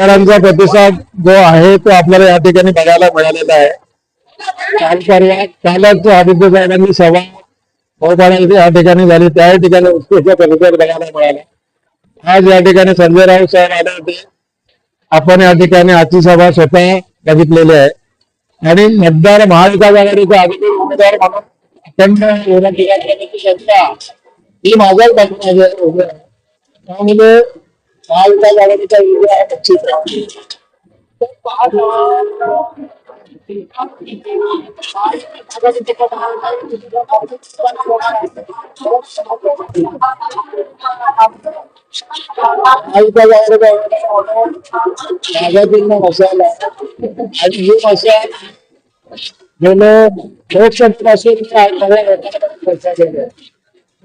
शेतकऱ्यांचा प्रतिसाद जो आहे तो आपल्याला या ठिकाणी बघायला मिळालेला आहे. काल परवा कालच आदित्य साहेबांनी सभा बहुपाळा या ठिकाणी झाली त्या ठिकाणी उत्कृष्ट प्रतिसाद बघायला मिळाला. आज या ठिकाणी संजय राऊत साहेब आले होते. आपण या ठिकाणी आजची सभा स्वतः बघितलेली आहे. आणि मतदार महाविकास आघाडीचा अधिकृत उमेदवार म्हणून अखंड ही माझ्याच बाजूने माझ्या उभी महाविकास आघाडीचा विजय हा मसाला आणि ही मसाल केली आहे.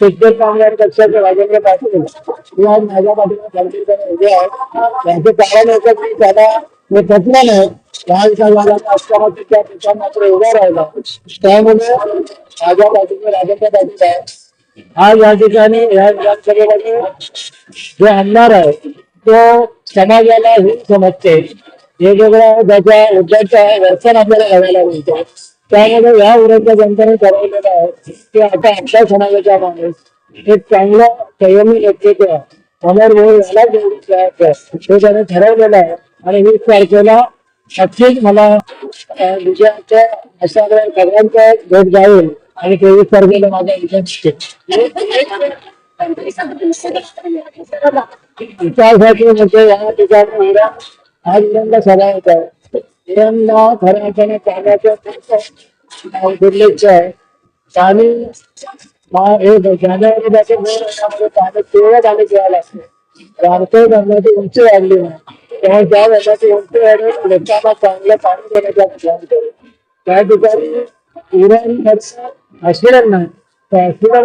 शिक्षक कामगार पक्षाचे राजेंद्र पाटील माझ्या उभे कारण की त्याला हे? पटलं नाही त्या पिछा मात्र उभा राहिला त्यामुळे माझ्या राजेंद्र पाटील आहे आज या ठिकाणी या विधानसभेमध्ये जो आमदार आहे तो समाजाला ही समजते वेगवेगळ्या ज्याच्या उद्याच्या वर्तन आपल्याला मिळतं त्यामध्ये या विरोधी जनतेने ठरवलेलं आहे की आता आपल्या समाजाचा माणूस एक चांगला संयमी नेतृत्व अमर भाऊ याला निवडून हे त्याने ठरवलेलं आहे. आणि वीस तारखेला नक्कीच मला विजयाच्या हस्तांतरण सगळ्यांचा भेट जाईल. आणि तेवीस तारखेला माझा विजय निश्चित विचारसाठी म्हणजे या ठिकाणी एवढा आज इराणला सभा होत आहे इराणला खऱ्या अर्थाने पाण्याचं दुर्लक्ष आहे हे? जानेवारी पासून पाणी तेवढं पाणी प्यायला लागते रामटेक धरणाची उंची वाढली नाही त्यामुळे त्या धरणाची उंची वाढवून लोकांना चांगलं पाणी देण्याचा प्रयत्न करू त्या ठिकाणी इराण हॉस्पिटल नाही त्या हॉस्पिटल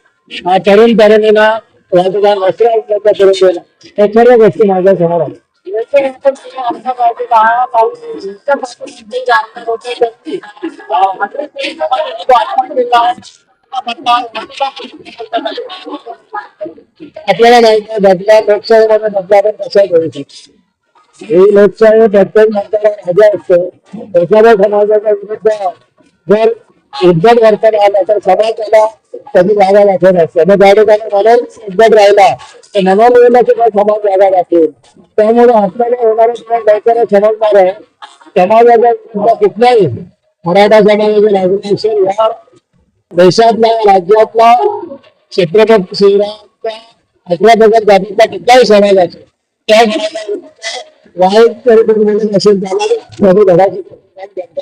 तरुण तरुणीला वाहतुका वस्त्र उपलब्ध करून देणं हे गोष्टी माझ्या समोर आहेत. लोकशाही प्रत्येक मतदाराला हजा असतो. एखाद्या समाजाच्या विरुद्ध जर उद्धट वर्तन समाजाला कधी जागा म्हणून राहिला. तर समाज जागा त्यामुळे होणारे आहे. समाजाचा सुद्धा कुठलाही मराठा समाजाचा या देशातला, राज्यातला छत्रपती शिवरायांचा कुठलाही समाज असेल त्या वाईट असेल त्याला जनता